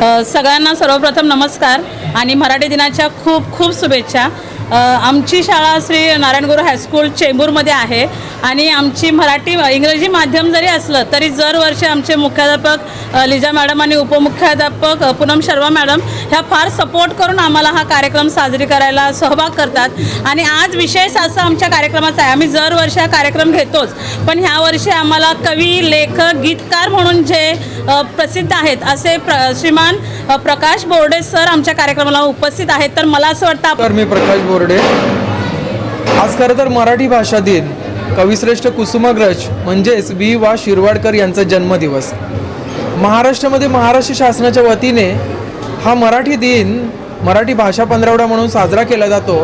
सगळ्यांना सर्वप्रथम नमस्कार आणि मराठी दिनाच्या खूप खूप शुभेच्छा. आमची शाळा श्री नारायणगुरू हायस्कूल चेंबूरमध्ये आहे आणि आमची मराठी इंग्रजी माध्यम जरी असलं तरी दरवर्षी आमचे मुख्याध्यापक लिजा मॅडम आणि उपमुख्याध्यापक पूनम शर्मा मॅडम ह्या फार सपोर्ट करून आम्हाला हा कार्यक्रम साजरी करायला सहभाग करतात. आणि आज विशेष असं आमच्या कार्यक्रमाचा आहे. आम्ही दरवर्षी हा कार्यक्रम घेतोच. पण ह्या वर्षी आम्हाला कवी लेखक गीतकार म्हणून जे प्रसिद्ध आहेत असे प्र श्रीमान प्रकाश बोर्डे सर आमच्या कार्यक्रमाला उपस्थित आहेत. तर मला असं वाटतं तर मी प्रकाश बोर्डे. आज खरं तर मराठी भाषा दिन. कविश्रेष्ठ कुसुमाग्रज म्हणजेच बी वा शिरवाडकर यांचा जन्मदिवस. महाराष्ट्रामध्ये महाराष्ट्र शासनाच्या वतीने हा मराठी दिन मराठी भाषा पंधरवडा म्हणून साजरा केला जातो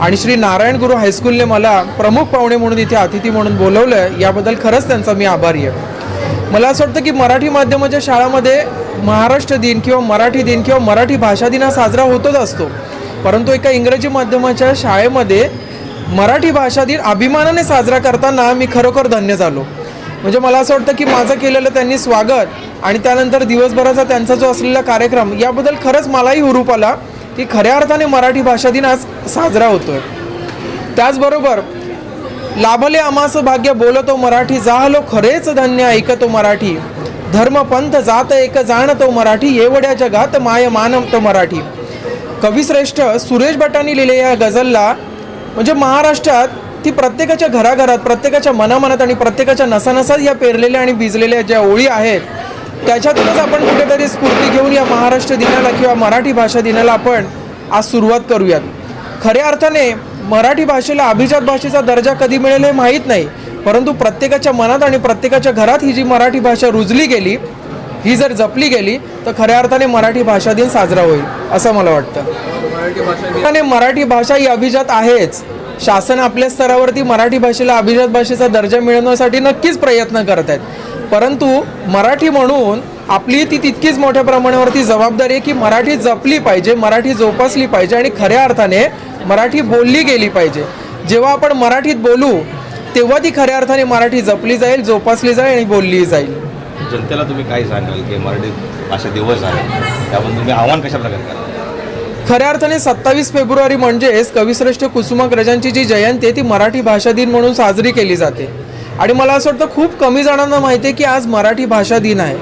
आणि श्री नारायण गुरु हायस्कूलने मला प्रमुख पाहुणे म्हणून इथे अतिथी म्हणून बोलवलं. याबद्दल खरंच त्यांचा मी आभारी आहे. मला असं वाटतं की मराठी माध्यमाच्या शाळामध्ये महाराष्ट्र दिन किंवा मराठी दिन किंवा मराठी भाषा दिन हा साजरा होतच असतो. परंतु एका इंग्रजी माध्यमाच्या शाळेमध्ये मराठी भाषा दिन अभिमानाने साजरा करताना मी खरोखर धन्य झालो. म्हणजे मला असं वाटतं की माझं केलेलं त्यांनी स्वागत आणि त्यानंतर दिवसभराचा त्यांचा जो असलेला कार्यक्रम याबद्दल खरंच मलाही हुरूप आला की खऱ्या अर्थाने मराठी भाषा दिन आज साजरा होतो आहे त्याचबरोबर लाभले आमास भाग्य बोलतो मराठी जाहलो खरेच धन्य ऐकतो मराठी. धर्मपंथ जात एक जाणतो मराठी एवढ्या जगात माय मानवतो मराठी. कविश्रेष्ठ सुरेश भटांनी लिहिलेल्या या गझलला म्हणजे महाराष्ट्रात ती प्रत्येकाच्या घराघरात प्रत्येकाच्या मनामनात आणि प्रत्येकाच्या नसानसात या पेरलेल्या आणि भिजलेल्या ज्या ओळी आहेत त्याच्यातूनच आपण कुठेतरी स्फूर्ती घेऊन या महाराष्ट्र दिनाला किंवा मराठी भाषा दिनाला आपण आज सुरुवात करूयात. खऱ्या अर्थाने मराठी भाषेला अभिजात भाषेचा दर्जा कधी मिळेल हे माहीत नाही. परंतु प्रत्येकाच्या मनात आणि प्रत्येकाच्या घरात ही जी मराठी भाषा रुजली गेली ही जर जपली गेली तर खऱ्या अर्थाने मराठी भाषा दिन साजरा होईल असं मला वाटतं. आणि मराठी भाषा ही अभिजात आहेच. शासन आपल्या स्तरावरती मराठी भाषेला अभिजात भाषेचा दर्जा मिळवण्यासाठी नक्कीच प्रयत्न करत आहेत. परंतु मराठी म्हणून आपली ती तितकीच मोठ्या प्रमाणावरती जबाबदारी आहे की मराठी जपली पाहिजे मराठी जोपासली पाहिजे आणि खऱ्या अर्थाने मराठी बोलली गेली पाहिजे. जेव्हा आपण मराठीत बोलू तेव्हा ती खऱ्या अर्थाने मराठी जपली जाईल जोपासली जाईल आणि बोलली जाईल. जनतेला तुम्ही काय सांगाल की मराठी भाषा दिवस आहे? त्याबद्दल तुम्ही आव्हान कशा प्रकारे कराल? खऱ्या अर्थाने सत्तावीस फेब्रुवारी म्हणजेच कविश्रेष्ठ कुसुमाग्रजांची जी जयंती आहे ती मराठी भाषा दिन म्हणून साजरी केली जाते. आणि मला असं वाटतं खूप कमी जणांना माहिती आहे की आज मराठी भाषा दिन आहे.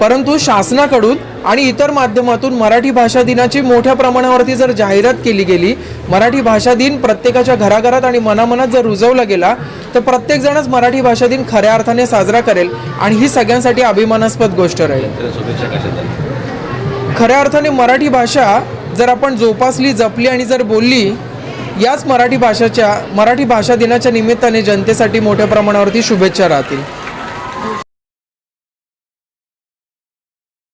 परंतु शासनाकडून आणि इतर माध्यमातून मराठी भाषा दिनाची मोठ्या प्रमाणावरती जर जाहिरात केली गेली मराठी भाषा दिन प्रत्येकाच्या घराघरात आणि मनामनात जर रुजवला गेला तर प्रत्येकजणच मराठी भाषा दिन खऱ्या अर्थाने साजरा करेल आणि ही सगळ्यांसाठी अभिमानास्पद गोष्ट राहील. खऱ्या अर्थाने मराठी भाषा जर आपण जोपासली जपली आणि जर बोलली याच मराठी भाषाच्या मराठी भाषा दिनाच्या निमित्ताने जनतेसाठी मोठ्या प्रमाणावरती शुभेच्छा राहतील.